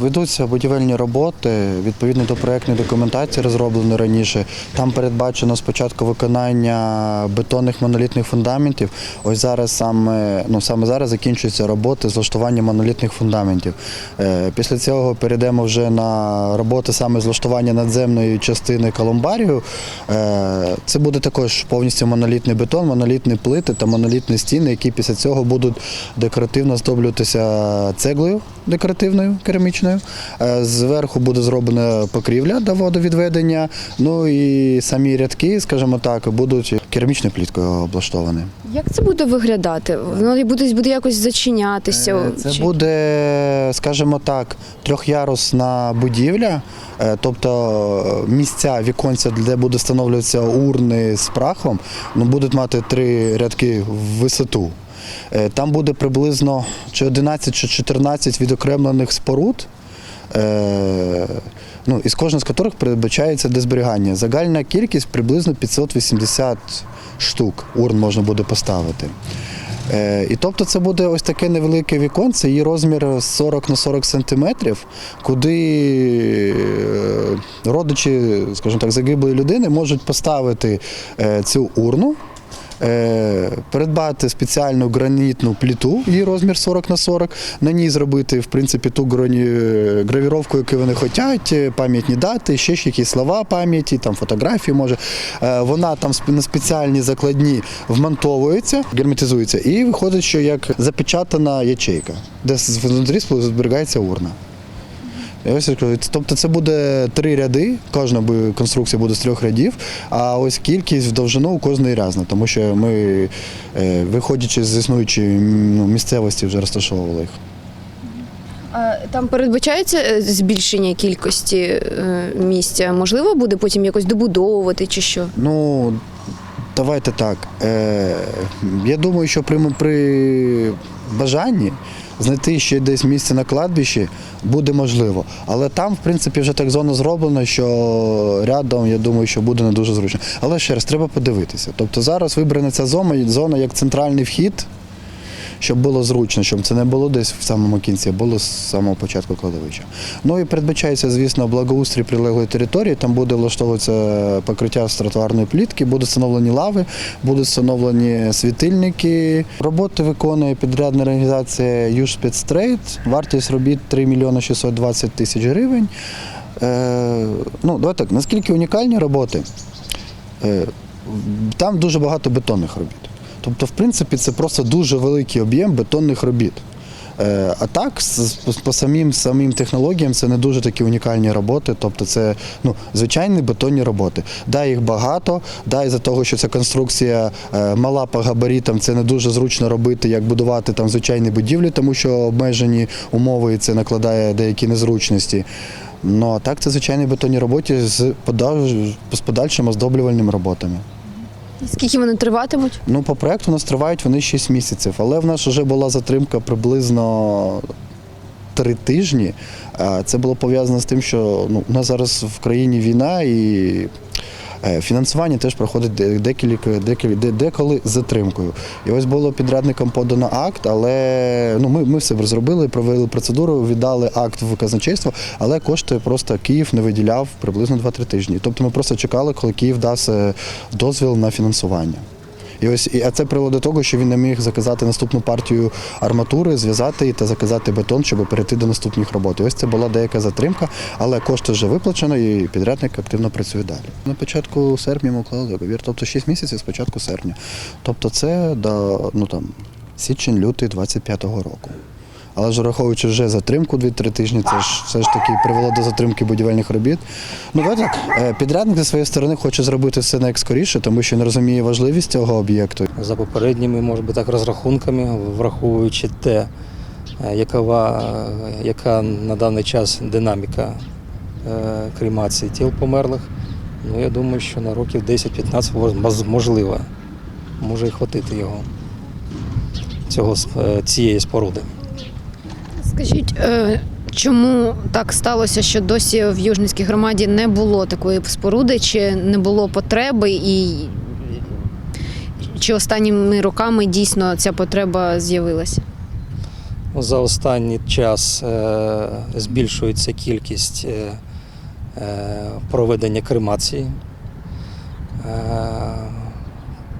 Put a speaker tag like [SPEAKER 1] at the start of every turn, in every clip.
[SPEAKER 1] Ведуться будівельні роботи відповідно до проектної документації, розроблені раніше. Там передбачено спочатку виконання бетонних монолітних фундаментів. Ось зараз саме ну саме зараз закінчуються роботи з влаштування монолітних фундаментів. Е, Після цього перейдемо вже на роботи саме з влаштування надземної частини колумбарію. Е, Це буде також повністю монолітний бетон, монолітні плити та монолітні стіни, які після цього будуть декоративно здоблюватися цеглою декоративною керамічною. Е, Зверху буде зроблена покрівля до водовідведення. Ну і самі рядки, скажімо так, будуть керамічною пліткою облаштовані.
[SPEAKER 2] Як це буде виглядати? Воно буде, буде якось зачинятися?
[SPEAKER 1] Е, Це
[SPEAKER 2] Чи-
[SPEAKER 1] буде, скажімо так, трьохярусна будівля, е, тобто е, місця, віконця, де буде встановлюватися урни з прахом, ну, будуть мати три рядки в висоту. Там буде приблизно чи 11 чи 14 відокремлених споруд. Е, Ну, із кожної з яких передбачається для зберігання. Загальна кількість приблизно 580 штук урн можна буде поставити. Е, І тобто це буде ось таке невелике віконце, її розмір 40 на 40 сантиметрів, куди е, родичі, скажімо так, загиблої людини можуть поставити цю урну. Е, Передбати спеціальну гранітну пліту, її розмір 40 на 40, на ній зробити в принципі ту грані- гравіровку, яку вони хочуть, е, пам'ятні дати, ще ж якісь слова пам'яті, там фотографії може. Е, Вона там на спеціальні закладні вмонтовується, герметизується, і виходить, що як запечатана ячейка, де внутрі зберігається урна. Ось Тобто це буде три ряди, кожна конструкція буде з трьох рядів, а ось кількість в довжину у кожної різна, тому що ми, е, виходячи з існуючої ну, місцевості, вже розташовували їх.
[SPEAKER 2] Там передбачається е, збільшення кількості е, місця. Можливо, буде потім якось добудовувати чи що?
[SPEAKER 1] Ну, давайте так. Я думаю, що при бажанні знайти ще десь місце на кладбищі буде можливо. Але там, в принципі, вже так зона зроблена, що рядом, я думаю, що буде не дуже зручно. Але ще раз, треба подивитися. Тобто зараз вибрана ця зона, зона як центральний вхід. Щоб було зручно, щоб це не було десь в самому кінці, а було з самого початку кладовища. Ну і передбачається, звісно, благоустрій прилеглої території. Там буде влаштовуватися покриття з тротуарної плітки, будуть встановлені лави, будуть встановлені світильники. Роботи виконує підрядна організація «Южспецтрейд». Вартість робіт 3 мільйони 620 тисяч гривень. Е, ну, давайте так, наскільки унікальні роботи? Е, там дуже багато бетонних робіт. Тобто, в принципі, це просто дуже великий об'єм бетонних робіт. Е, А так, по, самим, самим технологіям це не дуже такі унікальні роботи. Тобто це ну, звичайні бетонні роботи. Да, їх багато, да, із-за того, що ця конструкція е, мала по габаритам, це не дуже зручно робити, як будувати там звичайні будівлі, тому що обмежені умови і це накладає деякі незручності. Ну а так це звичайні бетонні роботи з, подаль- з подальшими оздоблювальними роботами.
[SPEAKER 2] Скільки вони триватимуть?
[SPEAKER 1] Ну, по проекту у нас тривають вони 6 місяців, але в нас вже була затримка приблизно три тижні. Це було пов'язано з тим, що ну, у нас зараз в країні війна і е, фінансування теж проходить декілька, деколи з затримкою. І ось було підрядникам подано акт, але ну, ми, ми все зробили, провели процедуру, віддали акт в казначейство, але кошти просто Київ не виділяв приблизно 2-3 тижні. Тобто ми просто чекали, коли Київ дасть е, дозвіл на фінансування. І ось це привело до того, що він не міг заказати наступну партію арматури, зв'язати її та заказати бетон, щоб перейти до наступних робот. І ось це була деяка затримка, але кошти вже виплачено, і підрядник активно працює далі. На початку серпня ми уклали договір, тобто 6 місяців з початку серпня. Тобто це до ну там січень-лютий 25-го року. Але ж враховуючи вже затримку 2-3 тижні, це ж все ж таки привело до затримки будівельних робіт. Ну так, е, підрядник зі своєї сторони хоче зробити все як скоріше, тому що не розуміє важливість цього об'єкту.
[SPEAKER 3] за попередніми, може би так, розрахунками, враховуючи те, е, якова, яка на даний час динаміка е, кремації тіл померлих. Ну, я думаю, що на років 10-15 воз- можливо, може і хватити його, цього, цієї споруди.
[SPEAKER 2] Скажіть, е, чому так сталося, що досі в Южницькій громаді не було такої споруди, чи не було потреби, і чи останніми роками дійсно ця потреба з'явилася?
[SPEAKER 3] За останній час е, збільшується кількість е, проведення кремації.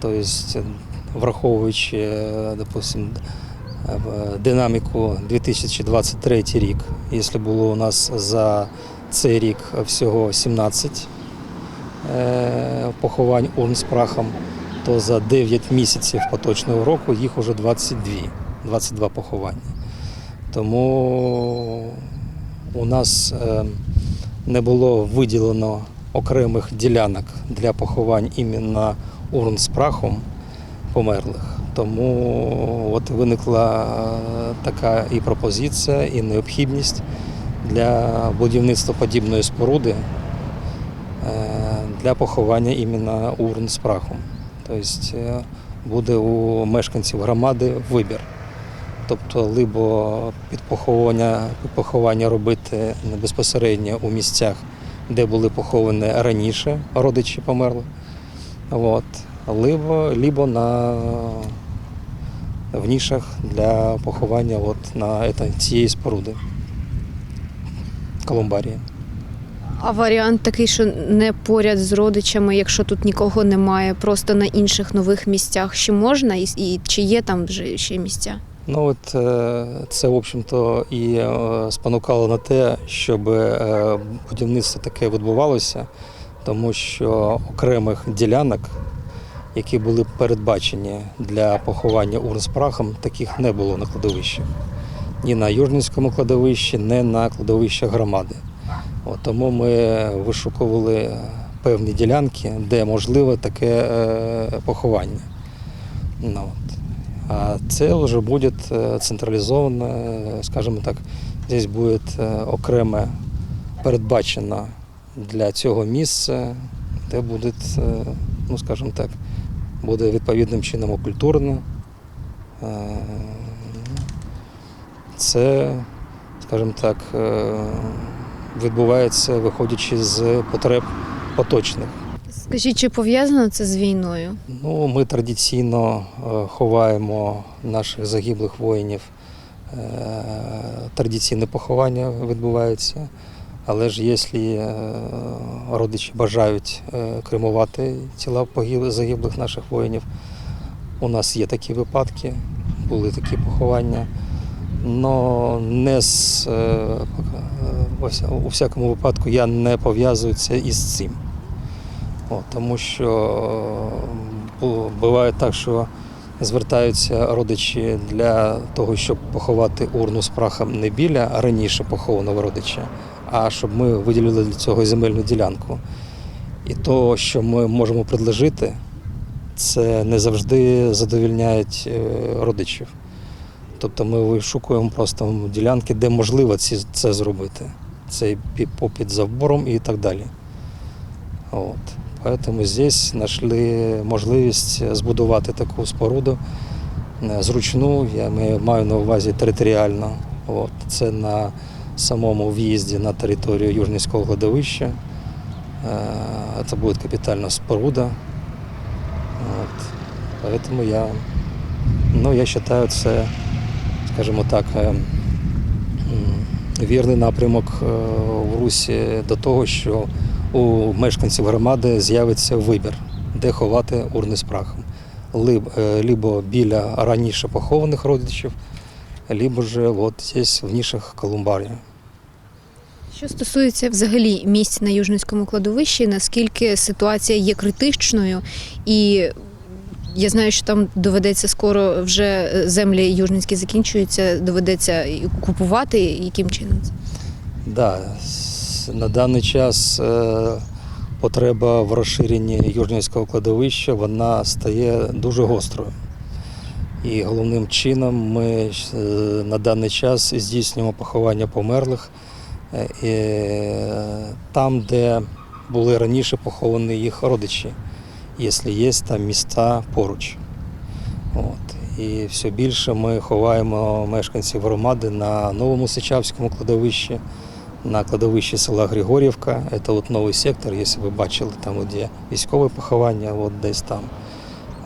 [SPEAKER 3] Тобто, враховуючи, допустим, в динаміку 2023 рік, якщо було у нас за цей рік всього 17 е, поховань урн з прахом, то за 9 місяців поточного року їх уже 22, 22 поховання. Тому у нас е, не було виділено окремих ділянок для поховань іменно урн з прахом померлих. Тому от виникла така і пропозиція, і необхідність для будівництва подібної споруди е, для поховання іменно урн з прахом. Тобто е, буде у мешканців громади вибір. Тобто, либо під поховання, під поховання робити безпосередньо у місцях, де були поховані раніше родичі померлих, от, либо, либо на в нішах для поховання от, на цієї споруди. Колумбарії.
[SPEAKER 2] А варіант такий, що не поряд з родичами, якщо тут нікого немає, просто на інших нових місцях ще можна, і, і чи є там вже ще місця?
[SPEAKER 3] Ну от е, це, в общем-то, і е, спонукало на те, щоб е, будівництво таке відбувалося, тому що окремих ділянок, які були передбачені для поховання урн з прахом, таких не було на кладовищах. Ні на Южницькому кладовищі, ні на кладовищах громади. От, тому ми вишукували певні ділянки, де можливе таке е, поховання. Ну, от. А це вже буде е, централізовано, скажімо так, здесь буде е, окреме передбачено для цього місця, де буде, е, ну скажімо так, буде відповідним чином окультурно. Е, Це, скажімо так, е, відбувається виходячи з потреб поточних.
[SPEAKER 2] Скажіть, чи пов'язано це з війною?
[SPEAKER 3] Ну, ми традиційно е, ховаємо наших загиблих воїнів. Традиційне поховання відбувається. Але ж якщо е, родичі бажають е, кремувати тіла загиблих наших воїнів, у нас є такі випадки, були такі поховання. Но не з, е, у всякому випадку я не пов'язую це із цим. О, тому що буває так, що звертаються родичі для того, щоб поховати урну з прахом не біля раніше похованого родича, а щоб ми виділили для цього земельну ділянку. І то, що ми можемо предложити, це не завжди задовільняють е, родичів. Тобто ми вишукуємо просто ділянки, де можливо це зробити. Це і попід завбором і так далі. От. Поэтому здесь знайшли можливість збудувати таку споруду е, зручну, я маю на увазі територіально. От. Це на самому в'їзді на територію Южницького кладовища. Е, Це буде капітальна споруда. Поэтому я, ну, я вважаю, це, скажімо так, е, вірний напрямок е, в Русі до того, що у мешканців громади з'явиться вибір, де ховати урни з прахом. Е, либо біля раніше похованих родичів, либо ж от здесь в нішах колумбарії.
[SPEAKER 2] Що стосується взагалі місць на Южницькому кладовищі, наскільки ситуація є критичною, і я знаю, що там доведеться скоро вже землі южницькі закінчуються, доведеться купувати, яким чином це?
[SPEAKER 3] Да, на даний час е, потреба в розширенні Южнівського кладовища вона стає дуже гострою. І головним чином ми е, на даний час здійснюємо поховання померлих е, е, там, де були раніше поховані їх родичі, якщо є там міста поруч. От. І все більше ми ховаємо мешканців громади на новому Сичавському кладовищі, на кладовищі села Григорівка. Це от новий сектор, якщо ви бачили, там є військове поховання, от десь там.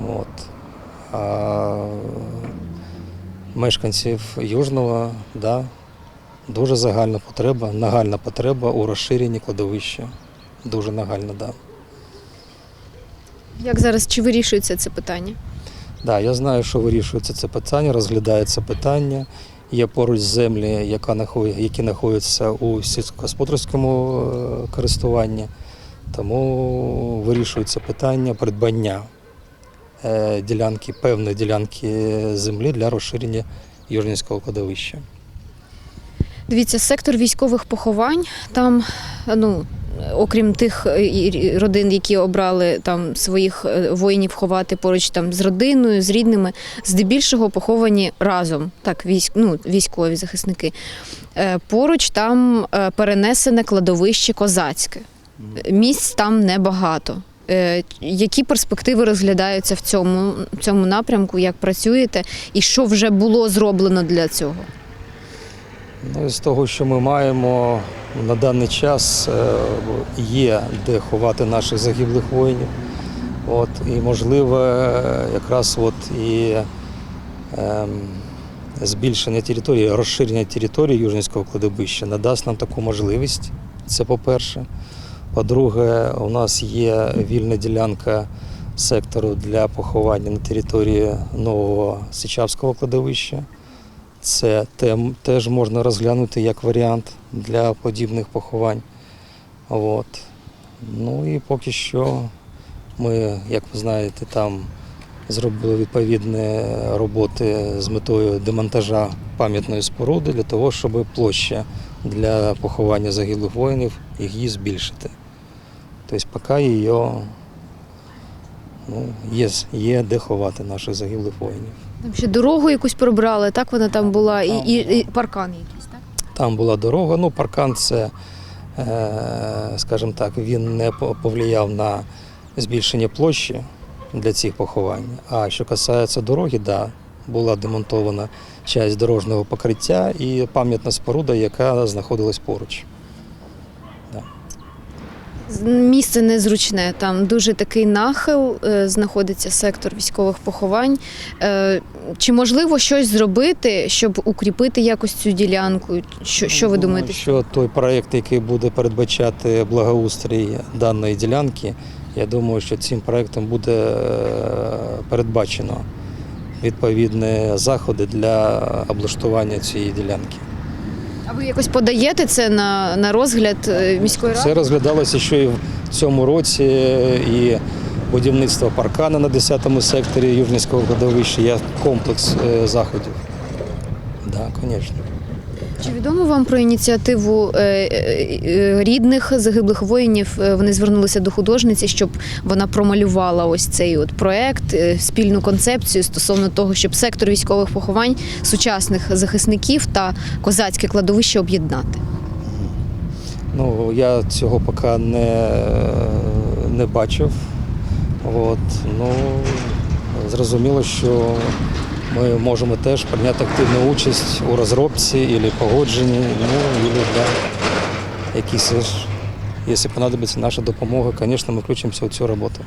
[SPEAKER 3] От. А мешканців Южного, да, дуже загальна потреба, нагальна потреба у розширенні кладовища. Дуже нагальна, да.
[SPEAKER 2] Як зараз чи вирішується це питання?
[SPEAKER 3] Да, я знаю, що вирішується це питання, розглядається питання. Є поруч землі, яка які знаходяться у сільськогосподарському е, користуванні, тому вирішується питання придбання ділянки, певної ділянки землі для розширення Южнівського кладовища.
[SPEAKER 2] Дивіться, сектор військових поховань там, ну. Окрім тих е, родин, які обрали там своїх е, воїнів ховати поруч там з родиною, з рідними, здебільшого поховані разом, так, військ, ну, військові захисники. Е, Поруч там е, перенесене кладовище козацьке. Місць там небагато. Е, Які перспективи розглядаються в цьому, в цьому напрямку, як працюєте, і що вже було зроблено для цього?
[SPEAKER 3] Ну, з того, що ми маємо на даний час, е, є де ховати наших загиблих воїнів. От, і можливо, е, якраз от і ем, збільшення території, розширення території Южнівського кладовища надасть нам таку можливість. Це по-перше. По-друге, у нас є вільна ділянка сектору для поховання на території нового Сичавського кладовища. Це теж можна розглянути як варіант для подібних поховань. От. Ну і поки що ми, як ви знаєте, там зробили відповідні роботи з метою демонтажа пам'ятної споруди для того, щоб площа для поховання загиблих воїнів її збільшити. Тобто поки її ну, є, є де ховати наших загиблих воїнів.
[SPEAKER 2] Там ще дорогу якусь пробрали, так вона там була, і, і, і паркан якийсь, так?
[SPEAKER 3] Там була дорога. Ну, паркан це, е, скажімо так, він не по- повлияв на збільшення площі для цих поховань. А що касається дороги, да, була демонтована часть дорожнього покриття і пам'ятна споруда, яка знаходилась поруч.
[SPEAKER 2] З- Місце незручне, там дуже такий нахил, е, знаходиться сектор військових поховань. Е, Чи можливо щось зробити, щоб укріпити якось цю ділянку? Що, що ви
[SPEAKER 3] Думаю,
[SPEAKER 2] думаєте?
[SPEAKER 3] Що той проєкт, який буде передбачати благоустрій даної ділянки, я думаю, що цим проєктом буде е, передбачено відповідні заходи для облаштування цієї ділянки.
[SPEAKER 2] А ви якось подаєте це на, на розгляд е, міської ради?
[SPEAKER 3] Це розглядалося ще і в цьому році, і будівництво паркана на 10-му секторі Южницького кладовища. Є комплекс е, заходів. Так, да, звісно.
[SPEAKER 2] Чи відомо вам про ініціативу е, е, е, рідних загиблих воїнів? Вони звернулися до художниці, щоб вона промалювала ось цей от проект, спільну концепцію стосовно того, щоб сектор військових поховань сучасних захисників та козацьке кладовище об'єднати.
[SPEAKER 3] Ну, я цього поки не, не бачив. От, ну, зрозуміло, що ми можемо теж прийняти активну участь у розробці або погодженні, ну, або да, якісь, якщо понадобиться наша допомога, звісно, ми включимося у цю роботу.